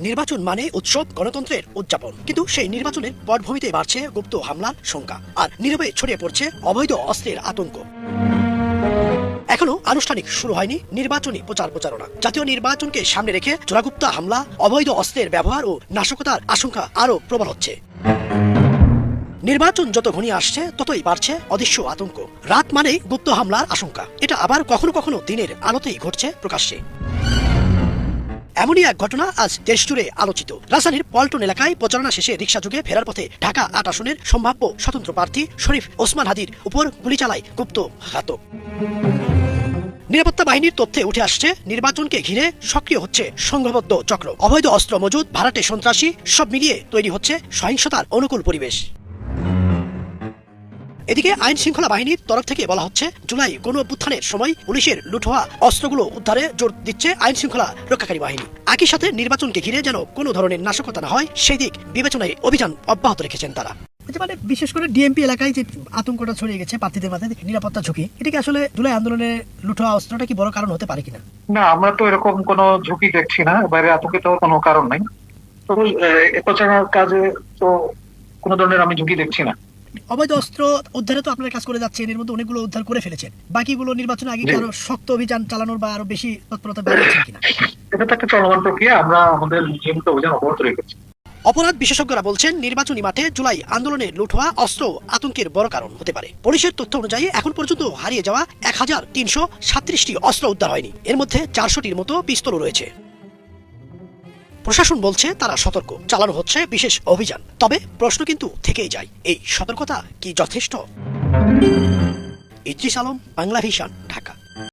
নির্বাচন মানে উৎসব, গণতন্ত্রের উদযাপন। কিন্তু সেই নির্বাচনের পটভূমিতে বাড়ছে গুপ্ত হামলার শঙ্কা। আর নীরবে ছড়িয়ে পড়ছে অবৈধ অস্ত্রের আতঙ্ক। এখনও আনুষ্ঠানিক শুরু হয়নি নির্বাচনী প্রচার প্রচারণা। জাতীয় নির্বাচনকে সামনে রেখে চোরাগুপ্তা হামলা, অবৈধ অস্ত্রের ব্যবহার ও নাশকতার আশঙ্কা আরও প্রবল হচ্ছে। নির্বাচন যত ঘনিয়ে আসছে, ততই বাড়ছে অদৃশ্য আতঙ্ক। রাত মানেই গুপ্ত হামলার আশঙ্কা। এটা আবার কখনো কখনো দিনের আলোতেই ঘটছে প্রকাশ্যে। এমনই এক ঘটনা আজ দেশ জুড়ে আলোচিত। রাজধানীর পল্টন এলাকায় প্রচারণা শেষে রিক্সা যুগে ফেরার পথে ঢাকা আট আসনের সম্ভাব্য স্বতন্ত্র প্রার্থী শরীফ ওসমান হাদির উপর গুলি চালায় গুপ্ত ঘাতক নিরাপত্তা বাহিনীর তথ্যে উঠে আসছে, নির্বাচনকে ঘিরে সক্রিয় হচ্ছে সংঘবদ্ধ চক্র। অবৈধ অস্ত্র মজুদ, ভাড়াটে সন্ত্রাসী, সব মিলিয়ে তৈরি হচ্ছে সহিংসতার অনুকূল পরিবেশ। এদিকে আইন শৃঙ্খলা বাহিনীর তরফ থেকে বলা হচ্ছে জুলাই গণ অভ্যুত্থানের সময় পুলিশের লুট হওয়া অস্ত্রগুলো উদ্ধারে জোর দিচ্ছে আইন শৃঙ্খলা রক্ষাকারী বাহিনী। একই সাথে নির্বাচনকে ঘিরে যেন কোনো ধরনের নাশকতা না হয় সেই দিক বিবেচনায় অভিযান অব্যাহত রেখেছেন তারা। মানে বিশেষ করে ডিএমপি এলাকায় যে আতঙ্কটা ছড়িয়ে গেছে প্রার্থীদের মাঝে নিরাপত্তা ঝুঁকি এটা কি আসলে জুলাই আন্দোলনে লুট হওয়া অস্ত্রটা কি বড় কারণ হতে পারে কিনা? না আমরা তো এরকম কোনো ঝুঁকি দেখছি না বাইরে আতঙ্কিত কোনো কারণ নাই। তো এ প্রচারণার কাজে তো কোনো ধরনের আমি ঝুঁকি দেখছি না। অবৈধ অস্ত্র উদ্ধারে তো আপনারা কাজ করে যাচ্ছেন এর মধ্যে অনেকগুলো উদ্ধার করে ফেলেছেন। বাকিগুলো নির্বাচনের আগে আরও শক্ত অভিযান চালানোর বা আরও বেশি তৎপরতা বাড়িয়েছেন কিনা? এটা তো একটা চলমান প্রক্রিয়া আমরা আমাদের নিয়মিত অভিযান অব্যাহত রেখেছি। অপরাধ বিশেষজ্ঞরা বলছেন নির্বাচনী মাঠে জুলাই আন্দোলনে লুট হওয়া অস্ত্র আতঙ্কের বড় কারণ হতে পারে। পুলিশের তথ্য অনুযায়ী এখন পর্যন্ত হারিয়ে যাওয়া এক হাজার তিনশো সাত্রিশটি অস্ত্র উদ্ধার হয়নি। এর মধ্যে চারশোটির মতো পিস্তলও রয়েছে। প্রশাসন বলছে তারা সতর্ক, চালানো হচ্ছে বিশেষ অভিযান। তবে প্রশ্ন কিন্তু থেকেই যায়, এই সতর্কতা কি যথেষ্ট? ইদ্রিস আলম, বাংলা ভিশন, ঢাকা।